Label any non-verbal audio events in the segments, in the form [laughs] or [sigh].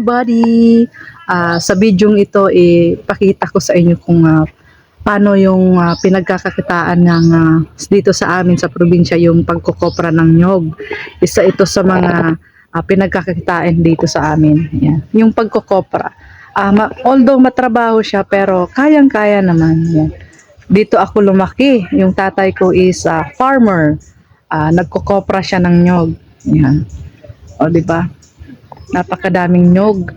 Everybody! Ah, sa bidyong ito, ipakita ko sa inyo kung ah, paano yung ah, pinagkakakitaan ng ah, dito sa amin sa probinsya yung pagkukopra ng nyog. Isa ito sa mga ah, pinagkakakitaan dito sa amin. Yan. Yung pagkukopra. Ah, ma- although matrabaho siya pero kayang-kaya naman. Yan. Dito ako lumaki. Yung tatay ko is ah, farmer. Ah, nagkukopra siya ng nyog. Yan. O, di ba? Napakadaming nyog.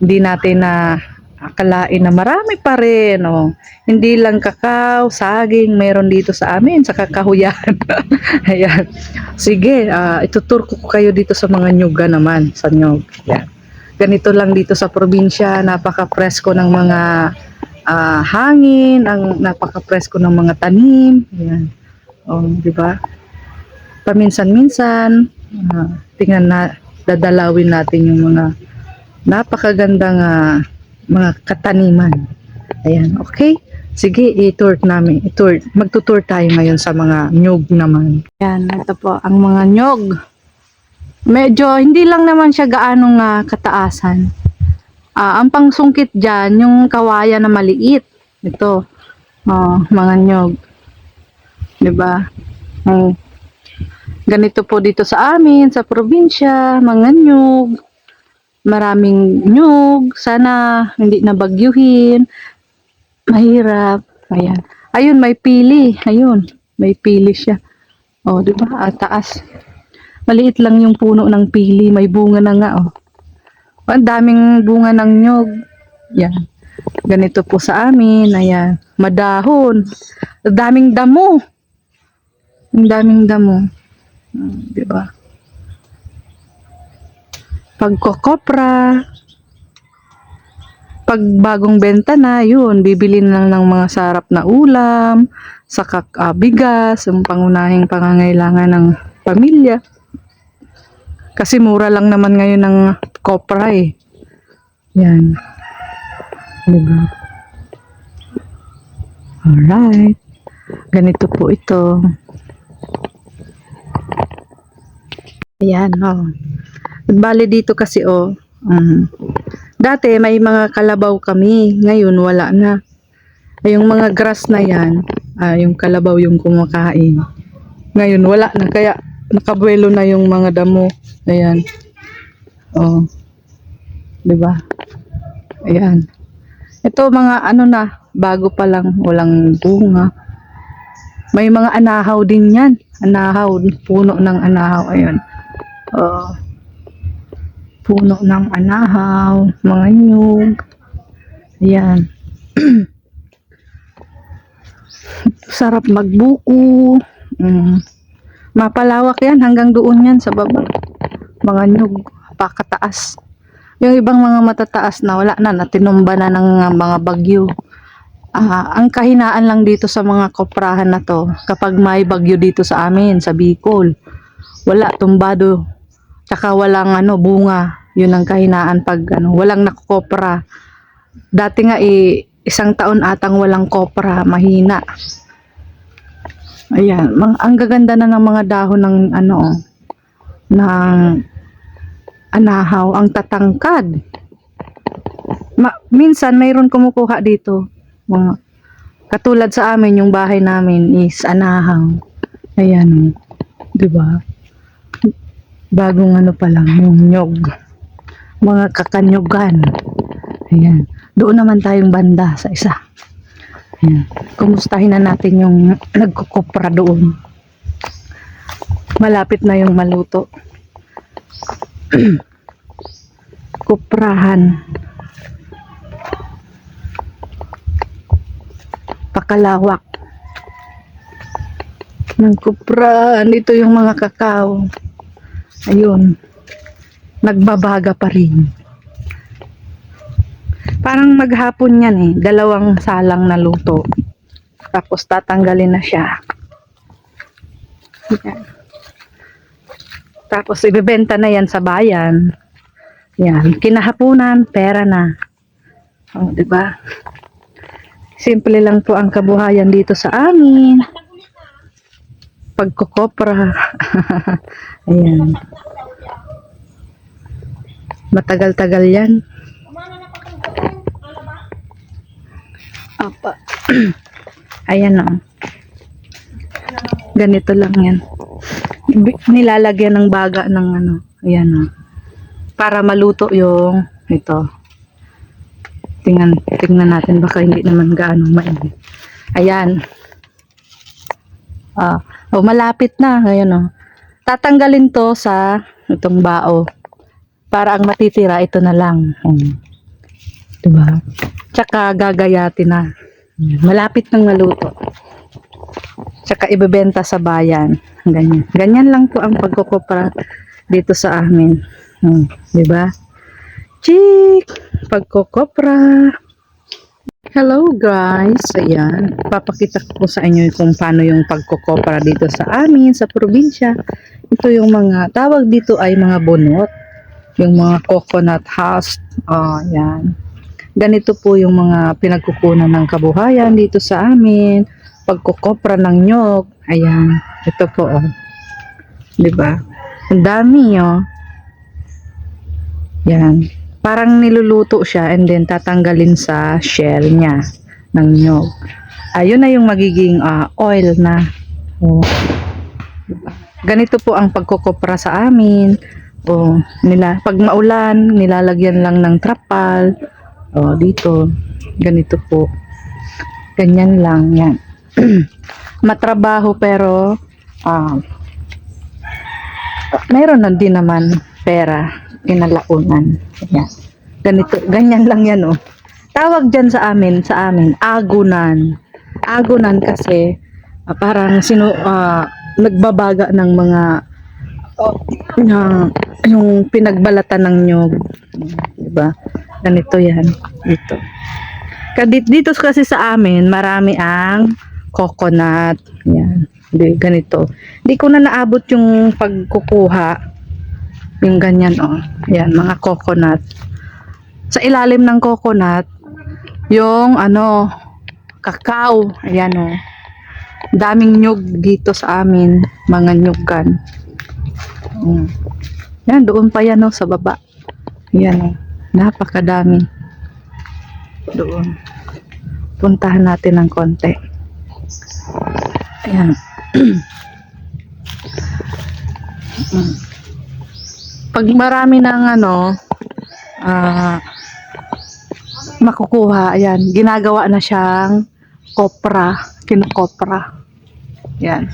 Hindi natin na akalain na marami pa rin. Oh. Hindi lang kakao, saging, meron dito sa amin, sa kakahuyan. [laughs] Ayan. Sige, ah, ituturo ko kayo dito sa mga nyuga naman, sa nyog. Ayan. Ganito lang dito sa probinsya, napaka-presko ng mga ah, hangin, ang napaka-presko ng mga tanim. Ayan. Oh, di ba? Paminsan-minsan, ah, tingnan na, dadalawin natin yung mga napakagandang ah, mga kataniman. Ayan, okay? Sige, i-tour namin. I-tour. Magtutour tayo ngayon sa mga nyog naman. Ayan, ito po ang mga nyog. Medyo, hindi lang naman siya gaanong ah, kataasan. Ah, ang pangsungkit dyan, yung kawayan na maliit. Ito, oh, mga nyog. 'Di ba? Oh. Ganito po dito sa amin, sa probinsya, mga nyug. Maraming nyug. Sana hindi na bagyuhin. Mahirap. Ayan. Ayun, may pili. Ayun, may pili siya. Oh, di ba? Ah, taas. Maliit lang yung puno ng pili. May bunga na nga, oh. Ang daming bunga ng nyug. Yan. Ganito po sa amin. Ayan. Madahon. Ang daming damo. Ang daming damo. Hmm, di ba? Pagkokopra, pag bagong benta na, yun, bibili na lang ng mga sarap na ulam, saka ah, bigas, yung pangunahing pangangailangan ng pamilya. Kasi mura lang naman ngayon ng kopra eh. Yan. Di ba? Alright. Ganito po ito. Ayan, oh. Bali dito kasi, oh. um, dati may mga kalabaw kami. Ngayon, wala na. Ay, yung mga grass na yan, ah, yung kalabaw yung kumakain. Ngayon, wala na. Kaya, nakabuelo na yung mga damo. Ayan. Oh. 'Di ba? Ayan. Ito mga ano na, bago pa lang, walang bunga. May mga anahaw din yan. Anahaw, puno ng anahaw. Ayun. Oh. Puno ng anahaw, mga nyug. Ayan. [clears throat] Sarap magbuko. Mm. Mapalawak yan hanggang doon yan sa baba. Mga nyug, pakataas. Yung ibang mga matataas na wala na, natinumba na ng mga bagyo. Ah, ang kahinaan lang dito sa mga koprahan na to, kapag may bagyo dito sa amin, sa Bicol, wala, tumbado. Tsaka walang ano, bunga. Yun ang kahinaan pag ano, walang nakokopra. Dati nga eh, isang taon atang walang kopra, mahina. Ayan, mang, ang gaganda na ng mga dahon ng ano, ng anahaw, ang tatangkad. Ma, minsan mayroon kumukuha dito. Mga, katulad sa amin, yung bahay namin is anahaw. Ayan, di ba? Bagong ano pa lang, yung nyog. Mga kakanyugan. Ayan. Doon naman tayong banda sa isa. Ayan. Kumustahin na natin yung nagkukupra doon. Malapit na yung maluto. [clears throat] Kuprahan. Pakalawak. Ng kuprahan. Ito yung mga kakao. Ayun. Nagbabaga pa rin. Parang maghapon yan eh. Dalawang salang na luto. Tapos tatanggalin na siya. Yan. Tapos ibebenta na yan sa bayan. Yan, kinahapunan, pera na. Oh, 'di ba? Simple lang po ang kabuhayan dito sa amin. Pagkokopra. [laughs] Ayan. Matagal-tagal yan. Apa. [clears throat] Ayan o. Ganito lang yan. Nilalagyan ng baga ng ano. Ayan o. Para maluto yung ito. Tingnan, tingnan natin baka hindi naman gaano mainit. Ayan. Ah, oh, malapit na. Ayan o. Tatanggalin to sa itong bao. Para ang matitira, ito na lang. Hmm. Diba? Tsaka gagayatin na. Malapit nang maluto. Tsaka ibebenta sa bayan. Ganyan. Ganyan lang po ang pagkukopra dito sa amin. Hmm. Diba? Chik! Pagkukopra. Hello guys! Ayan. Papakita ko sa inyo kung paano yung pagkukopra dito sa amin, sa probinsya. Ito yung mga, tawag dito ay mga bunot. Yung mga coconut husk. Oh, yan. Ganito po yung mga pinagkukunan ng kabuhayan dito sa amin. Pagkukopra ng nyog. Ayan. Ito po, oh. 'Di ba? Ang dami, oh. Yan. Parang niluluto siya and then tatanggalin sa shell niya ng nyog. Ayun na yung magiging ah, oil na. Oh. Diba? Ganito po ang pagkukopra sa amin. O, nila, pag maulan, nilalagyan lang ng trapal. O, dito. Ganito po. Ganyan lang, yan. [clears throat] Matrabaho pero ah mayroon na din naman pera kinalaunan. Yan. Ganito, ganyan lang yan oh. Tawag dyan sa amin, sa amin, agunan. Agunan kasi ah, parang sino ah, nagbabaga ng mga na yung pinagbalatan ng nyog. Diba? Ganito yan. Dito. Kadit dito kasi sa amin, marami ang coconut. Yan. Ganito. Hindi ko na naabot yung pagkukuha. Yung ganyan, oh. Yan, mga coconut. Sa ilalim ng coconut, yung ano, kakao. Ayan, oh. Daming nyug dito sa amin. Mga nyugan. Mm. Yan, doon pa yan, oh, sa baba. Yan, oh. Napakadami. Doon. Puntahan natin ng konti. Ayan. [clears throat] Mm. Pag marami ng ano, ah, makukuha, ayan, ginagawa na siyang kopra, kinukopra. Yan.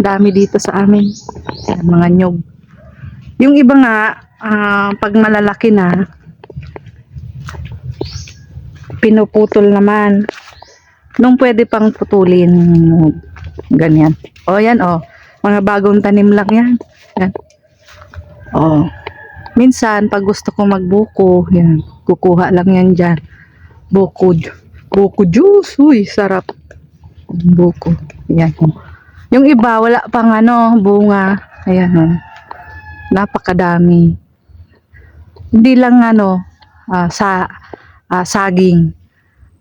Dami dito sa amin. Yan, mga nyog. Yung iba nga, ah, pag malalaki na, pinuputol naman. Nung pwede pang putulin, ganyan. O yan, o. Mga bagong tanim lang yan. Yan. O. Minsan, pag gusto ko magbuko, yan. Kukuha lang yan dyan. Buko. Buko juice. Uy, sarap. Buko. Yan. Yung iba, wala pang ano, bunga. Ayan, o. Napakadami. Hindi lang ano, ah, sa ah, saging.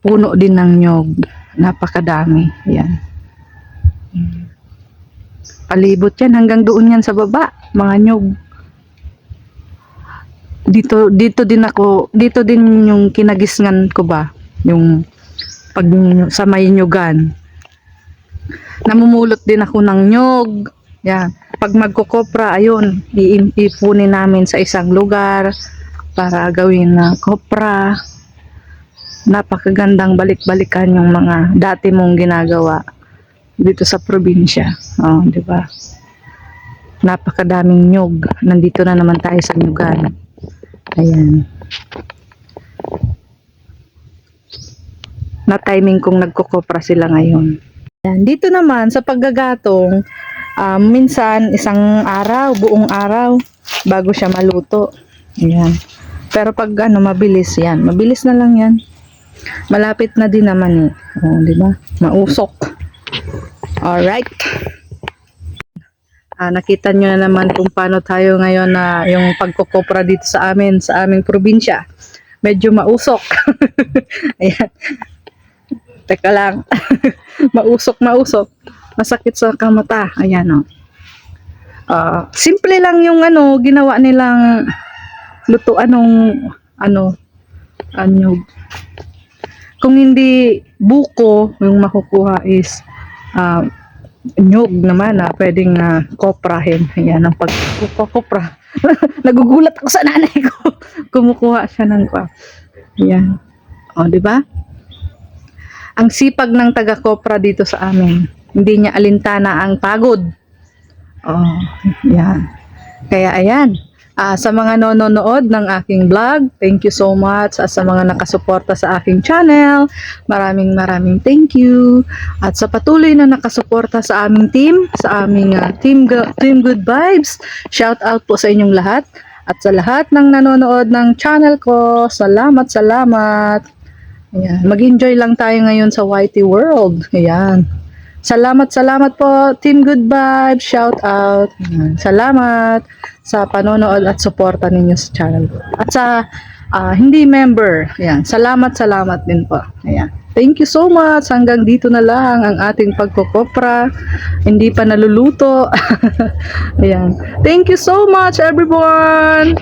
Puno din ng nyog. Napakadami. Yan. Mm. Palibot yan. Hanggang doon yan sa baba. Mga nyog. Dito, dito din ako, dito din yung kinagisngan ko ba? Yung pag sa may nyugan. Namumulot din ako ng nyog. Yan. Pag magkukopra, ayun, i- ipunin namin sa isang lugar para gawin na kopra. Napakagandang balik-balikan yung mga dati mong ginagawa dito sa probinsya. Oh, di ba? Napakadaming nyug. Nandito na naman tayo sa nyugan. Ayan. Na timing kong nagkukopra sila ngayon. Ayan. Dito naman sa paggagatong, um, minsan isang araw, buong araw, bago siya maluto. Ayan. Pero pag ano, mabilis yan. Mabilis na lang yan. Malapit na din naman eh. Oh, di ba? Mausok. Alright. Ah, nakita nyo na naman kung paano tayo ngayon na yung pagkukopra dito sa amin, sa aming probinsya. Medyo mausok. [laughs] Ayan. Teka lang. [laughs] mausok, mausok. Masakit sa kamata. Ayan o. Ah, simple lang yung ano, ginawa nilang lutuan ng ano, anyog. Kung hindi buko, yung makukuha is ah, nyug naman na pwedeng uh, koprahin. Ayan, ang pag kopra. [laughs] Nagugulat ako sa nanay ko. [laughs] Kumukuha siya ng kwa. Ayan. O, di ba? Ang sipag ng taga-kopra dito sa amin. Hindi niya alintana ang pagod. Oh, yan. Kaya ayan. Ah, sa mga nanonood ng aking vlog, thank you so much. At sa mga nakasuporta sa aking channel, maraming maraming thank you. At sa patuloy na nakasuporta sa aming team, sa aming ah, team, team Good Vibes, shout out po sa inyong lahat. At sa lahat ng nanonood ng channel ko, salamat, salamat. Ayan. Mag-enjoy lang tayo ngayon sa YT World. Ayan. Salamat, salamat po. Team Good Vibes, shout out. Salamat sa panonood at suporta ninyo sa channel. At sa ah, hindi member, ayan. Salamat, salamat din po. Ayan. Thank you so much. Hanggang dito na lang ang ating pagkokopra. Hindi pa naluluto. [laughs] Ayan. Thank you so much, everyone.